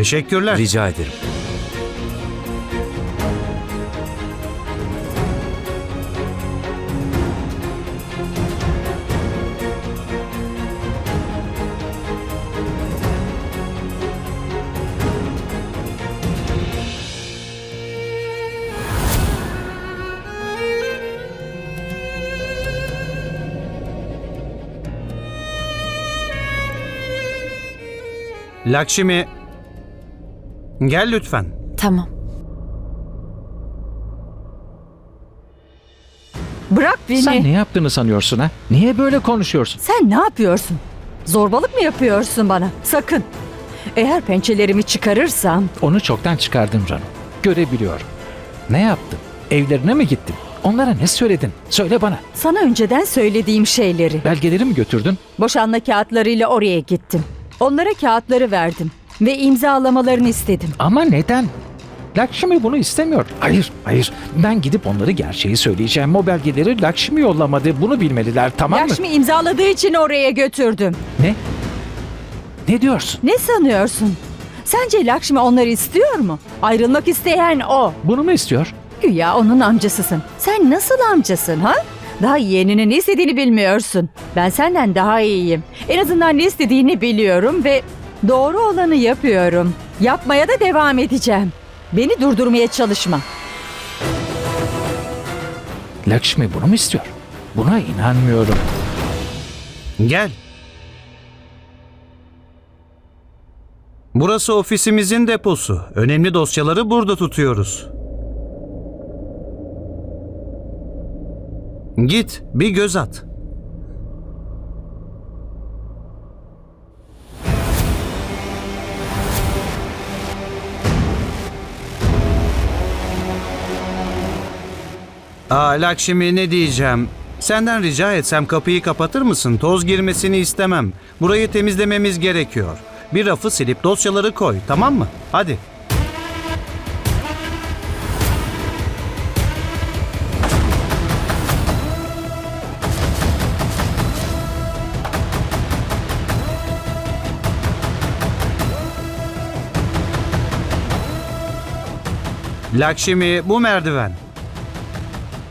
Teşekkürler. Rica ederim. Lakşimi gel lütfen. Tamam. Bırak beni. Sen ne yaptığını sanıyorsun ha? Niye böyle konuşuyorsun? Sen ne yapıyorsun? Zorbalık mı yapıyorsun bana? Sakın. Eğer pençelerimi çıkarırsam Onu çoktan çıkardım canım. Görebiliyorum. Ne yaptın? Evlerine mi gittin? Onlara ne söyledin? Söyle bana. sana önceden söylediğim şeyleri. Belgeleri mi götürdün? Boşanma kağıtlarıyla oraya gittim. Onlara kağıtları verdim ve imzalamalarını istedim. Ama neden? Lakşmi bunu istemiyor. Hayır, hayır. Ben gidip onları gerçeği söyleyeceğim. O belgeleri Lakşmi yollamadı. Bunu bilmeliler, tamam mı? Lakşmi imzaladığı için oraya götürdüm. Ne? Ne diyorsun? Ne sanıyorsun? Sence Lakşmi onları istiyor mu? Ayrılmak isteyen o. Bunu mu istiyor? Güya onun amcasısın. Sen nasıl amcasın ha? Daha yeğeninin ne istediğini bilmiyorsun. Ben senden daha iyiyim. En azından ne istediğini biliyorum ve doğru olanı yapıyorum. Yapmaya da devam edeceğim. Beni durdurmaya çalışma. Lakşmi bunu mu istiyor? Buna inanmıyorum. Gel. Burası ofisimizin deposu. Önemli dosyaları burada tutuyoruz. Git, bir göz at. Aa Lakşmi ne diyeceğim? Senden rica etsem kapıyı kapatır mısın? Toz girmesini istemem. Burayı temizlememiz gerekiyor. Bir rafı silip dosyaları koy, tamam mı? Hadi. Lakşmi bu merdiven.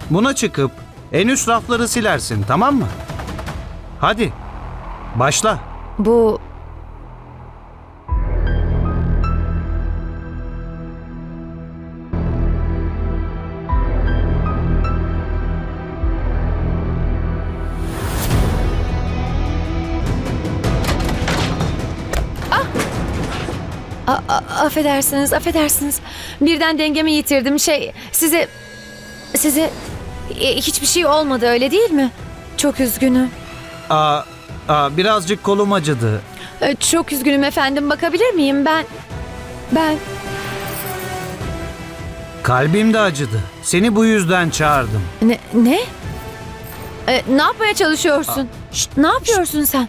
Buna çıkıp en üst rafları silersin tamam mı? Hadi. Başla. Bu Ah! A- a- affedersiniz, affedersiniz. Birden dengemi yitirdim. Şey, size... Size... e, hiçbir şey olmadı öyle değil mi? Çok üzgünüm. Aa, aa, birazcık kolum acıdı. E, Çok üzgünüm efendim. Bakabilir miyim ben? Ben... Kalbim de acıdı. Seni bu yüzden çağırdım. Ne? Ne? E, ne yapmaya çalışıyorsun? Şşt, ne yapıyorsun sen?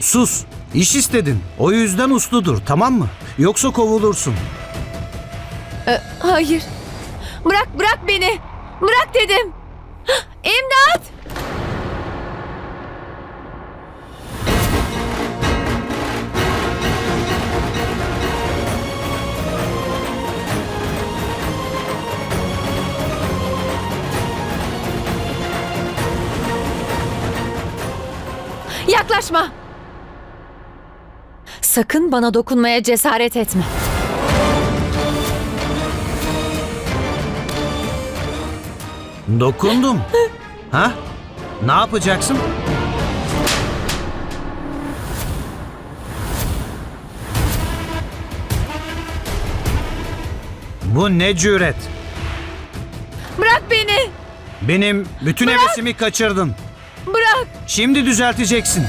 Sus. İş istedin. O yüzden usludur tamam mı? Yoksa kovulursun. E, hayır. Bırak, bırak beni. Bırak dedim. İmdat! Yaklaşma. Sakın bana dokunmaya cesaret etme. Dokundum. ha? Ne yapacaksın? Bu ne cüret? Bırak beni. Benim bütün hevesimi kaçırdın. Bırak. Şimdi düzelteceksin.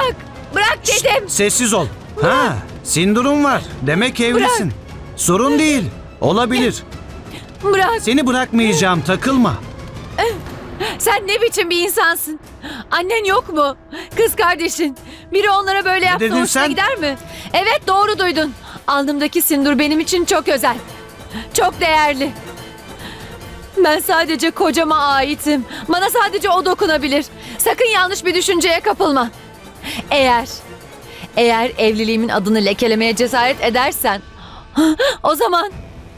Bırak. Bırak dedim. Sessiz ol. Ha, sindrom var. Demek evlisin. Sorun değil. Olabilir. Bırak. Seni bırakmayacağım. Takılma. Sen ne biçim bir insansın? Annen yok mu? Kız kardeşin. Biri onlara böyle yapsa dedin hoşuna sen? gider mi? Evet doğru duydun. Alnımdaki sindur benim için çok özel. Çok değerli. Ben sadece kocama aitim. Bana sadece o dokunabilir. Sakın yanlış bir düşünceye kapılma. Eğer, eğer evliliğimin adını lekelemeye cesaret edersen, o zaman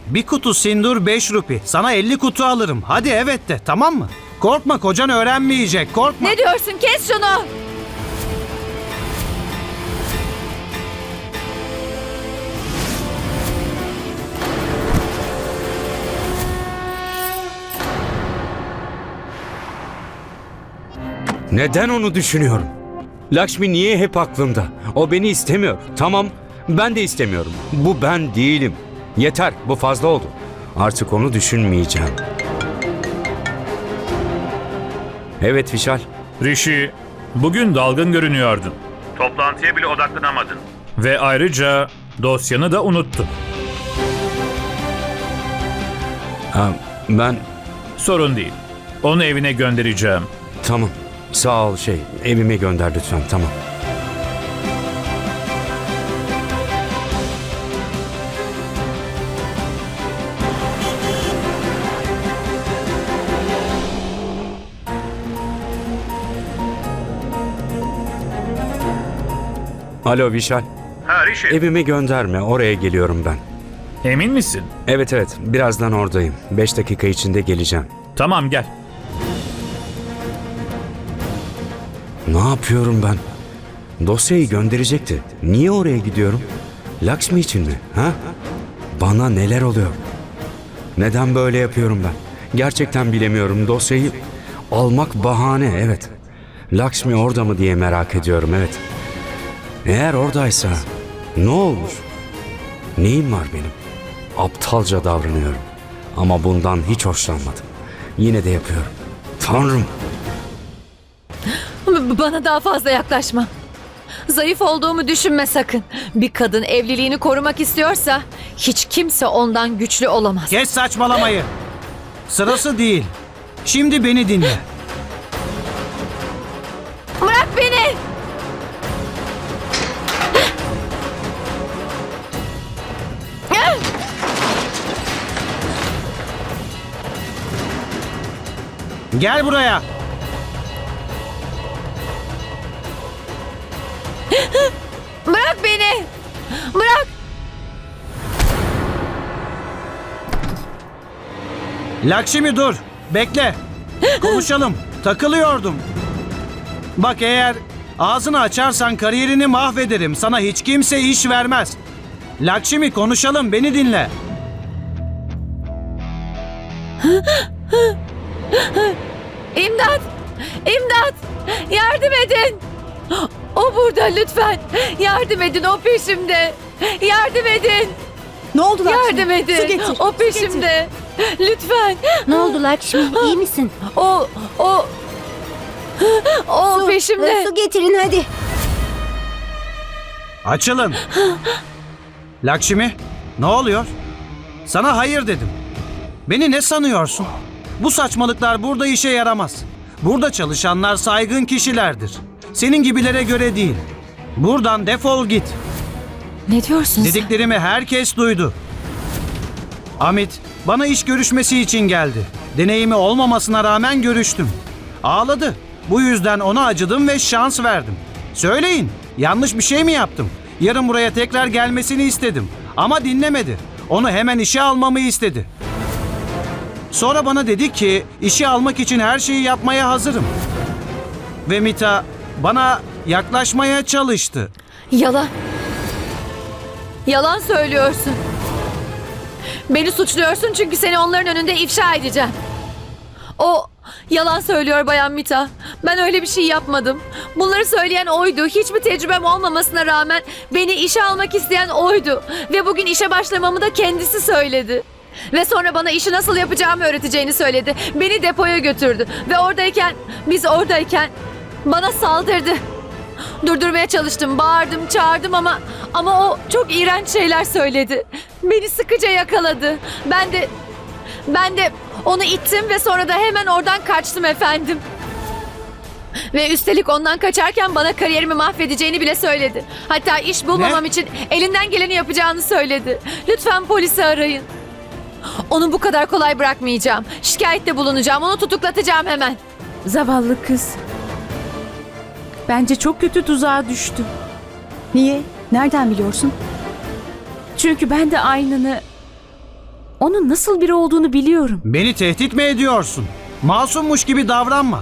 Bir kutu sindur 5 rupi. Sana 50 kutu alırım. Hadi evet de tamam mı? Korkma kocan öğrenmeyecek korkma. ne diyorsun? Kes şunu. Neden onu düşünüyorum? Lakshmi niye hep aklımda? O beni istemiyor. Tamam, ben de istemiyorum. Bu ben değilim. Yeter, bu fazla oldu. Artık onu düşünmeyeceğim. Evet Vişal. Rishi, bugün dalgın görünüyordun. Toplantıya bile odaklanamadın. Ve ayrıca dosyanı da unuttun. Ha, ben Sorun değil. Onu evine göndereceğim. tamam. Sağ ol şey. Evime gönder lütfen. Tamam. Alo Vişal. Ha Rishi. Evime gönderme. Oraya geliyorum ben. Emin misin? Evet evet. Birazdan oradayım. Beş dakika içinde geleceğim. Tamam gel. Ne yapıyorum ben? Dosyayı gönderecekti. Niye oraya gidiyorum? Lakshmi için mi? Ha? Bana neler oluyor? Neden böyle yapıyorum ben? Gerçekten bilemiyorum. Dosyayı almak bahane, evet. Lakshmi orada mı diye merak ediyorum, evet. Eğer oradaysa ne olur? Neyim var benim? Aptalca davranıyorum. Ama bundan hiç hoşlanmadım. Yine de yapıyorum. Tanrım! Bana daha fazla yaklaşma. Zayıf olduğumu düşünme sakın. Bir kadın evliliğini korumak istiyorsa hiç kimse ondan güçlü olamaz. Kes saçmalamayı. Sırası değil. Şimdi beni dinle. Bırak beni! Gel buraya. Lakşimi dur. Bekle. Konuşalım. Takılıyordum. Bak eğer ağzını açarsan kariyerini mahvederim. Sana hiç kimse iş vermez. Lakşimi konuşalım. Beni dinle. İmdat! İmdat! Yardım edin! O burada lütfen. Yardım edin o peşimde. Yardım edin. Ne oldu Lakşmi? Yardım edin. Su getir. O su getir. peşimde. Lütfen. Ne oldu Lakşmi? İyi misin? O o o Su, peşimde. Su getirin hadi. Açılın. Lakşimi, ne oluyor? Sana hayır dedim. Beni ne sanıyorsun? Bu saçmalıklar burada işe yaramaz. Burada çalışanlar saygın kişilerdir. Senin gibilere göre değil. Buradan defol git. Ne diyorsun sen? Dediklerimi herkes duydu. Amit bana iş görüşmesi için geldi. Deneyimi olmamasına rağmen görüştüm. Ağladı. Bu yüzden ona acıdım ve şans verdim. Söyleyin, yanlış bir şey mi yaptım? Yarın buraya tekrar gelmesini istedim. Ama dinlemedi. Onu hemen işe almamı istedi. Sonra bana dedi ki işe almak için her şeyi yapmaya hazırım. Ve Mita bana yaklaşmaya çalıştı. Yalan. Yalan söylüyorsun. Beni suçluyorsun çünkü seni onların önünde ifşa edeceğim. O yalan söylüyor Bayan Mita. Ben öyle bir şey yapmadım. Bunları söyleyen oydu. Hiçbir tecrübem olmamasına rağmen beni işe almak isteyen oydu. Ve bugün işe başlamamı da kendisi söyledi. Ve sonra bana işi nasıl yapacağımı öğreteceğini söyledi. Beni depoya götürdü. Ve oradayken, biz oradayken bana saldırdı. Durdurmaya çalıştım, bağırdım, çağırdım ama ama o çok iğrenç şeyler söyledi. Beni sıkıca yakaladı. Ben de ben de onu ittim ve sonra da hemen oradan kaçtım efendim. Ve üstelik ondan kaçarken bana kariyerimi mahvedeceğini bile söyledi. Hatta iş bulmamam Ne? için elinden geleni yapacağını söyledi. Lütfen polisi arayın. Onu bu kadar kolay bırakmayacağım. Şikayette bulunacağım. Onu tutuklatacağım hemen. Zavallı kız. Bence çok kötü tuzağa düştü. Niye? Nereden biliyorsun? Çünkü ben de aynını... Onun nasıl biri olduğunu biliyorum. Beni tehdit mi ediyorsun? Masummuş gibi davranma.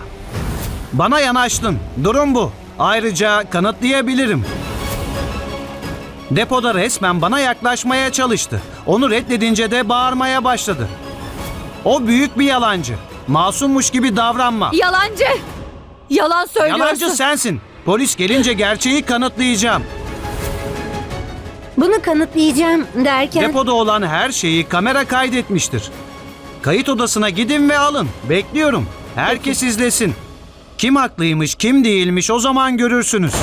Bana yanaştın. Durum bu. Ayrıca kanıtlayabilirim. Depoda resmen bana yaklaşmaya çalıştı. Onu reddedince de bağırmaya başladı. O büyük bir yalancı. Masummuş gibi davranma. Yalancı. Yalan söylüyorsun. Yalancı sensin. Polis gelince gerçeği kanıtlayacağım. Bunu kanıtlayacağım derken... Depoda olan her şeyi kamera kaydetmiştir. Kayıt odasına gidin ve alın. Bekliyorum. Herkes izlesin. Kim haklıymış, kim değilmiş o zaman görürsünüz.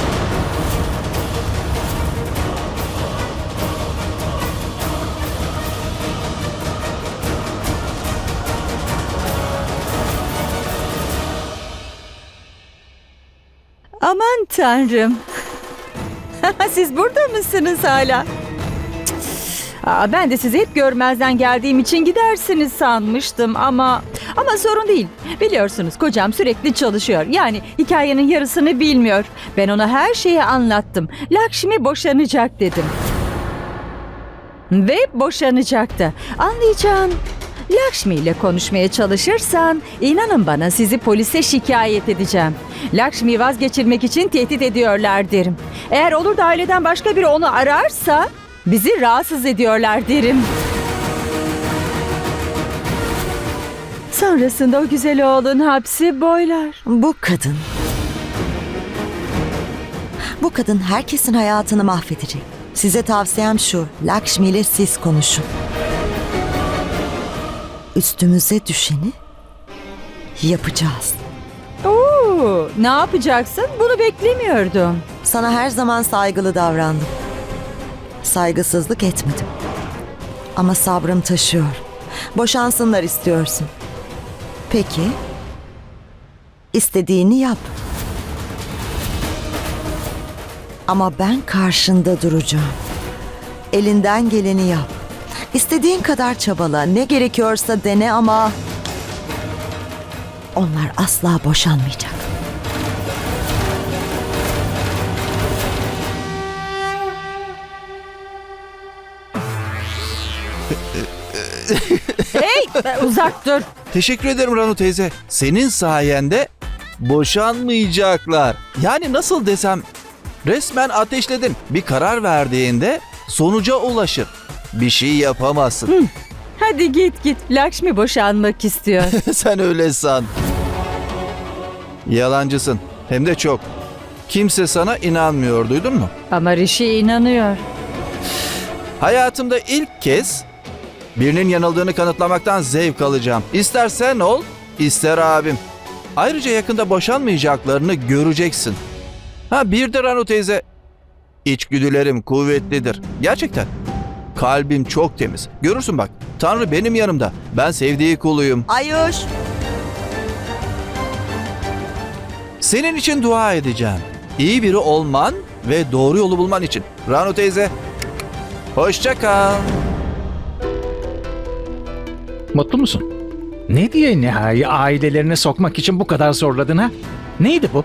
Aman tanrım. Siz burada mısınız hala? Aa, ben de sizi hep görmezden geldiğim için gidersiniz sanmıştım ama ama sorun değil. Biliyorsunuz kocam sürekli çalışıyor. Yani hikayenin yarısını bilmiyor. Ben ona her şeyi anlattım. Lakşmi boşanacak dedim. Ve boşanacak da. Anlayacağın Lakshmi ile konuşmaya çalışırsan inanın bana sizi polise şikayet edeceğim. Lakshmi'yi vazgeçirmek için tehdit ediyorlar derim. Eğer olur da aileden başka biri onu ararsa bizi rahatsız ediyorlar derim. Sonrasında o güzel oğlun hapsi boylar. Bu kadın. Bu kadın herkesin hayatını mahvedecek. Size tavsiyem şu. Lakshmi ile siz konuşun. Üstümüze düşeni yapacağız. Oo, ne yapacaksın? Bunu beklemiyordum. Sana her zaman saygılı davrandım. Saygısızlık etmedim. Ama sabrım taşıyor. Boşansınlar istiyorsun. Peki. İstediğini yap. Ama ben karşında duracağım. Elinden geleni yap. İstediğin kadar çabala, ne gerekiyorsa dene ama onlar asla boşanmayacak. Hey, uzak dur. Teşekkür ederim Ranu teyze. Senin sayende boşanmayacaklar. Yani nasıl desem resmen ateşledin. Bir karar verdiğinde sonuca ulaşır. Bir şey yapamazsın. Hadi git git. Lakshmi boşanmak istiyor. Sen öyle san. Yalancısın. Hem de çok. Kimse sana inanmıyor duydun mu? Ama Rishi inanıyor. Hayatımda ilk kez birinin yanıldığını kanıtlamaktan zevk alacağım. İster sen ol, ister abim. Ayrıca yakında boşanmayacaklarını göreceksin. Ha bir de Ranu teyze. İçgüdülerim kuvvetlidir. Gerçekten. Kalbim çok temiz. Görürsün bak. Tanrı benim yanımda. Ben sevdiği kuluyum. Ayuş! Senin için dua edeceğim. İyi biri olman ve doğru yolu bulman için. Ranu teyze. Hoşça kal. Mutlu musun? Ne diye nihai ailelerine sokmak için bu kadar zorladın ha? Neydi bu?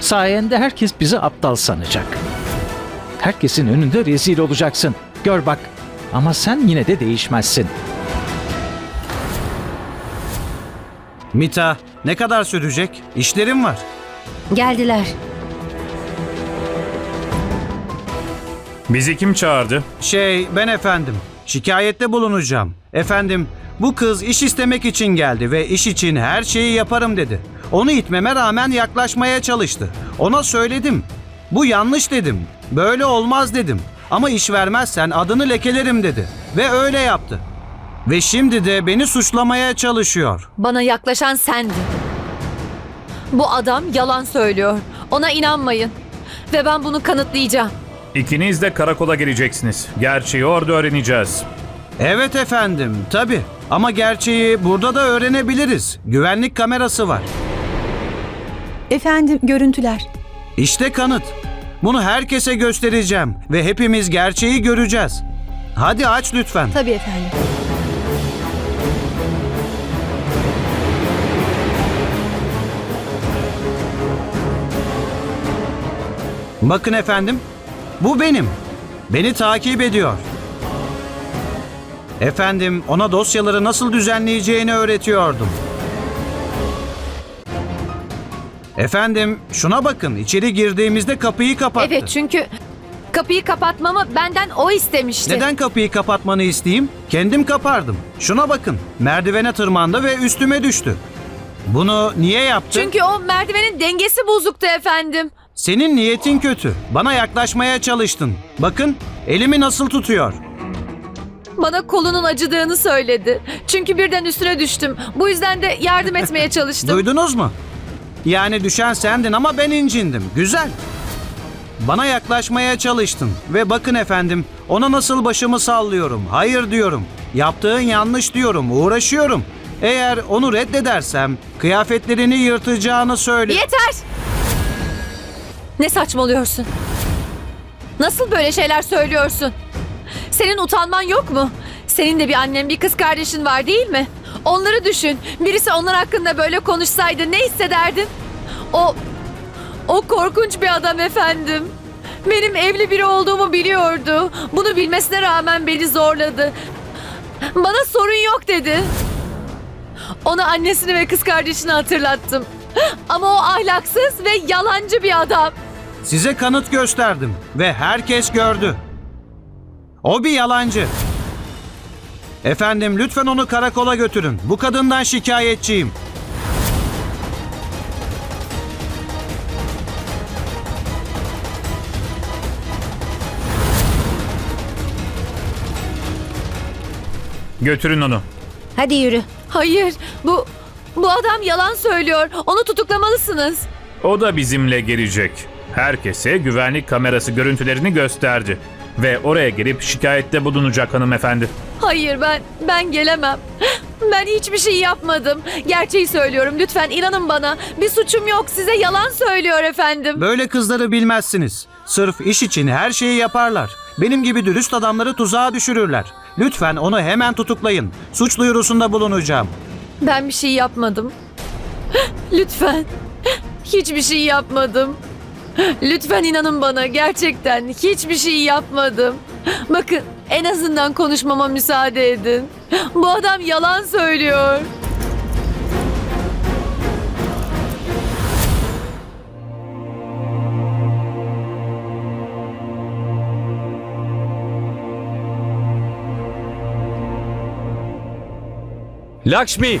Sayende herkes bizi aptal sanacak. Herkesin önünde rezil olacaksın. Gör bak. Ama sen yine de değişmezsin. Mita, ne kadar sürecek? İşlerim var. Geldiler. Bizi kim çağırdı? Şey, ben efendim. Şikayette bulunacağım. Efendim, bu kız iş istemek için geldi ve iş için her şeyi yaparım dedi. Onu itmeme rağmen yaklaşmaya çalıştı. Ona söyledim. Bu yanlış dedim. Böyle olmaz dedim. Ama iş vermezsen adını lekelerim dedi. Ve öyle yaptı. Ve şimdi de beni suçlamaya çalışıyor. Bana yaklaşan sendin. Bu adam yalan söylüyor. Ona inanmayın. Ve ben bunu kanıtlayacağım. İkiniz de karakola geleceksiniz. Gerçeği orada öğreneceğiz. Evet efendim, tabii. Ama gerçeği burada da öğrenebiliriz. Güvenlik kamerası var. Efendim görüntüler. İşte kanıt. Bunu herkese göstereceğim ve hepimiz gerçeği göreceğiz. Hadi aç lütfen. Tabii efendim. Bakın efendim, bu benim. Beni takip ediyor. Efendim, ona dosyaları nasıl düzenleyeceğini öğretiyordum. Efendim, şuna bakın. içeri girdiğimizde kapıyı kapattı. Evet çünkü kapıyı kapatmamı benden o istemişti. Neden kapıyı kapatmanı isteyeyim? Kendim kapardım. Şuna bakın. Merdivene tırmandı ve üstüme düştü. Bunu niye yaptı? Çünkü o merdivenin dengesi bozuktu efendim. Senin niyetin kötü. Bana yaklaşmaya çalıştın. Bakın, elimi nasıl tutuyor. Bana kolunun acıdığını söyledi. Çünkü birden üstüne düştüm. Bu yüzden de yardım etmeye çalıştım. Duydunuz mu? Yani düşen sendin ama ben incindim. Güzel. Bana yaklaşmaya çalıştın ve bakın efendim ona nasıl başımı sallıyorum. Hayır diyorum. Yaptığın yanlış diyorum. Uğraşıyorum. Eğer onu reddedersem kıyafetlerini yırtacağını söyle. Yeter! Ne saçmalıyorsun? Nasıl böyle şeyler söylüyorsun? Senin utanman yok mu? Senin de bir annen, bir kız kardeşin var değil mi? Onları düşün. Birisi onlar hakkında böyle konuşsaydı ne hissederdin? O o korkunç bir adam efendim. Benim evli biri olduğumu biliyordu. Bunu bilmesine rağmen beni zorladı. Bana sorun yok dedi. Ona annesini ve kız kardeşini hatırlattım. Ama o ahlaksız ve yalancı bir adam. Size kanıt gösterdim ve herkes gördü. O bir yalancı. Efendim lütfen onu karakola götürün. Bu kadından şikayetçiyim. Götürün onu. Hadi yürü. Hayır, bu bu adam yalan söylüyor. Onu tutuklamalısınız. O da bizimle gelecek. Herkese güvenlik kamerası görüntülerini gösterdi. Ve oraya gelip şikayette bulunacak hanımefendi. Hayır ben ben gelemem. Ben hiçbir şey yapmadım. Gerçeği söylüyorum. Lütfen inanın bana. Bir suçum yok. Size yalan söylüyor efendim. Böyle kızları bilmezsiniz. Sırf iş için her şeyi yaparlar. Benim gibi dürüst adamları tuzağa düşürürler. Lütfen onu hemen tutuklayın. Suç duyurusunda bulunacağım. Ben bir şey yapmadım. Lütfen. Hiçbir şey yapmadım. Lütfen inanın bana gerçekten hiçbir şey yapmadım. Bakın en azından konuşmama müsaade edin. Bu adam yalan söylüyor. Lakshmi!